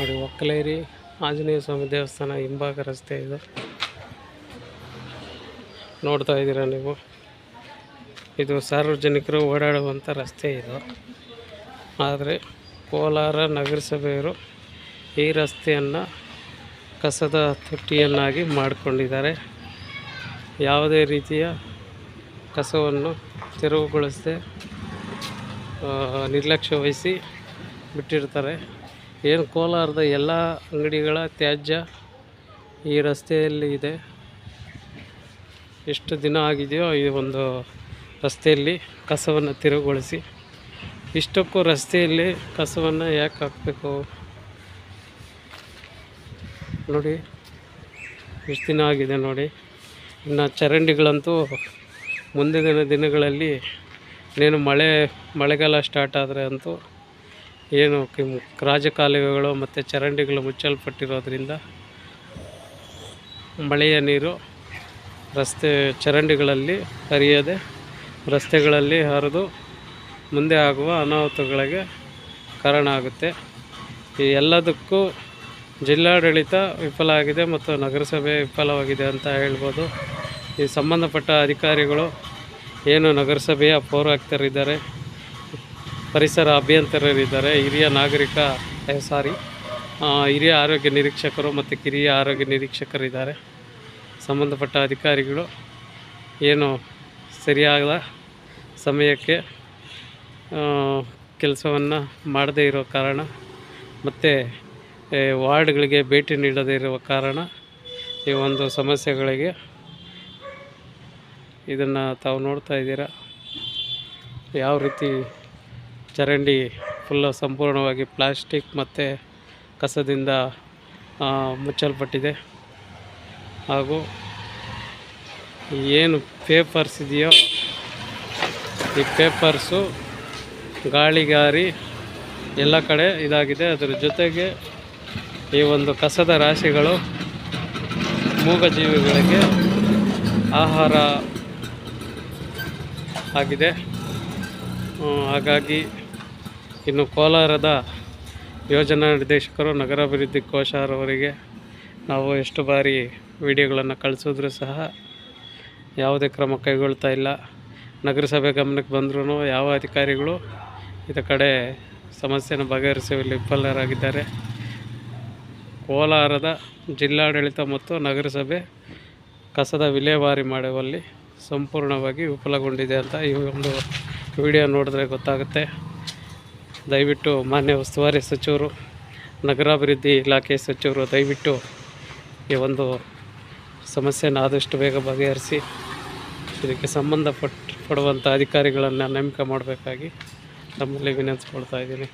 ನೋಡಿ, ಒಕ್ಕಲೇರಿ ಆಂಜನೇಯ ಸ್ವಾಮಿ ದೇವಸ್ಥಾನ ಹಿಂಭಾಗ ರಸ್ತೆ ಇದು. ನೋಡ್ತಾ ಇದ್ದೀರಾ ನೀವು? ಇದು ಸಾರ್ವಜನಿಕರು ಓಡಾಡುವಂಥ ರಸ್ತೆ ಇದು. ಆದರೆ ಕೋಲಾರ ನಗರಸಭೆಯವರು ಈ ರಸ್ತೆಯನ್ನು ಕಸದ ತೊಟ್ಟಿಯನ್ನಾಗಿ ಮಾಡಿಕೊಂಡಿದ್ದಾರೆ. ಯಾವುದೇ ರೀತಿಯ ಕಸವನ್ನು ತೆರವುಗೊಳಿಸದೆ ನಿರ್ಲಕ್ಷ್ಯ ವಹಿಸಿ ಬಿಟ್ಟಿರ್ತಾರೆ. ಏನು ಕೋಲಾರದ ಎಲ್ಲ ಅಂಗಡಿಗಳ ತ್ಯಾಜ್ಯ ಈ ರಸ್ತೆಯಲ್ಲಿ ಇದೆ. ಎಷ್ಟು ದಿನ ಆಗಿದೆಯೋ ಈ ಒಂದು ರಸ್ತೆಯಲ್ಲಿ ಕಸವನ್ನು ತಿರುಗೊಳಿಸಿ. ಇಷ್ಟಕ್ಕೂ ರಸ್ತೆಯಲ್ಲಿ ಕಸವನ್ನು ಯಾಕೆ ಹಾಕಬೇಕು? ನೋಡಿ ಎಷ್ಟು ದಿನ ಆಗಿದೆ ನೋಡಿ. ಇನ್ನು ಚರಂಡಿಗಳಂತೂ ಮುಂದಿನ ದಿನಗಳಲ್ಲಿ ಇನ್ನೇನು ಮಳೆ, ಮಳೆಗಾಲ ಸ್ಟಾರ್ಟ್ ಆದರೆ ಅಂತೂ ಏನು ರಾಜಕಾಲುವೆಗಳು ಮತ್ತು ಚರಂಡಿಗಳು ಮುಚ್ಚಲ್ಪಟ್ಟಿರೋದ್ರಿಂದ ಮಳೆಯ ನೀರು ರಸ್ತೆ ಚರಂಡಿಗಳಲ್ಲಿ ಹರಿಯದೆ ರಸ್ತೆಗಳಲ್ಲಿ ಹರಿದು ಮುಂದೆ ಆಗುವ ಅನಾಹುತಗಳಿಗೆ ಕಾರಣ ಆಗುತ್ತೆ. ಈ ಎಲ್ಲದಕ್ಕೂ ಜಿಲ್ಲಾಡಳಿತ ವಿಫಲ ಆಗಿದೆ ಮತ್ತು ನಗರಸಭೆ ವಿಫಲವಾಗಿದೆ ಅಂತ ಹೇಳ್ಬೋದು. ಈ ಸಂಬಂಧಪಟ್ಟ ಅಧಿಕಾರಿಗಳು ಏನು ನಗರಸಭೆಯ ಪೌರಾಯುಕ್ತರಿದ್ದಾರೆ ಪರಿಸರ ಅಭಿಯಂತರರಿದ್ದಾರೆ. ಹಿರಿಯ ನಾಗರಿಕ ಸಾರಿ ಹಿರಿಯ ಆರೋಗ್ಯ ನಿರೀಕ್ಷಕರು ಮತ್ತು ಕಿರಿಯ ಆರೋಗ್ಯ ನಿರೀಕ್ಷಕರಿದ್ದಾರೆ. ಸಂಬಂಧಪಟ್ಟ ಅಧಿಕಾರಿಗಳು, ಏನು ಸರಿಯಾದ ಸಮಯಕ್ಕೆ ಕೆಲಸವನ್ನು ಮಾಡದೇ ಇರೋ ಕಾರಣ ಮತ್ತು ವಾರ್ಡ್ಗಳಿಗೆ ಭೇಟಿ ನೀಡದೇ ಇರುವ ಕಾರಣ ಈ ಒಂದು ಸಮಸ್ಯೆಗಳಿಗೆ ಇದನ್ನು ತಾವು ನೋಡ್ತಾ ಇದ್ದೀರಾ? ಯಾವ ರೀತಿ ಚರಂಡಿ ಫುಲ್ಲು ಸಂಪೂರ್ಣವಾಗಿ ಪ್ಲಾಸ್ಟಿಕ್ ಮತ್ತು ಕಸದಿಂದ ಮುಚ್ಚಲ್ಪಟ್ಟಿದೆ. ಹಾಗೂ ಏನು ಪೇಪರ್ಸ್ ಇದೆಯೋ, ಈ ಪೇಪರ್ಸು ಗಾಳಿಗಾರಿ ಎಲ್ಲ ಕಡೆ ಇದಾಗಿದೆ. ಅದರ ಜೊತೆಗೆ ಈ ಒಂದು ಕಸದ ರಾಶಿಗಳು ಮೂಗಜೀವಿಗಳಿಗೆ ಆಹಾರ ಆಗಿದೆ. ಹಾಗಾಗಿ ಇನ್ನು ಕೋಲಾರದ ಯೋಜನಾ ನಿರ್ದೇಶಕರು, ನಗರಾಭಿವೃದ್ಧಿ ಕೋಶರವರಿಗೆ ನಾವು ಎಷ್ಟು ಬಾರಿ ವಿಡಿಯೋಗಳನ್ನು ಕಳಿಸಿದ್ರೂ ಸಹ ಯಾವುದೇ ಕ್ರಮ ಕೈಗೊಳ್ತಾ ಇಲ್ಲ. ನಗರಸಭೆ ಗಮನಕ್ಕೆ ಬಂದ್ರೂ ಯಾವ ಅಧಿಕಾರಿಗಳು ಇದ ಕಡೆ ಸಮಸ್ಯೆಯನ್ನು ಬಗೆಹರಿಸುವಲ್ಲಿ ವಿಫಲರಾಗಿದ್ದಾರೆ. ಕೋಲಾರದ ಜಿಲ್ಲಾಡಳಿತ ಮತ್ತು ನಗರಸಭೆ ಕಸದ ವಿಲೇವಾರಿ ಮಾಡುವಲ್ಲಿ ಸಂಪೂರ್ಣವಾಗಿ ವಿಫಲಗೊಂಡಿದೆ ಅಂತ ಈ ಒಂದು ವಿಡಿಯೋ ನೋಡಿದ್ರೆ ಗೊತ್ತಾಗುತ್ತೆ. ದಯವಿಟ್ಟು ಮಾನ್ಯ ಉಸ್ತುವಾರಿ ಸಚಿವರು, ನಗರಾಭಿವೃದ್ಧಿ ಇಲಾಖೆ ಸಚಿವರು ದಯವಿಟ್ಟು ಈ ಒಂದು ಸಮಸ್ಯೆಯನ್ನು ಆದಷ್ಟು ಬೇಗ ಬಗೆಹರಿಸಿ, ಇದಕ್ಕೆ ಸಂಬಂಧಪಟ್ಟು ಪಡುವಂಥ ಅಧಿಕಾರಿಗಳನ್ನು ನೇಮಕ ಮಾಡಬೇಕಾಗಿ ತಮ್ಮಲ್ಲಿ ವಿನಂತಿಸ್ಕೊಳ್ತಾ ಇದ್ದೀನಿ.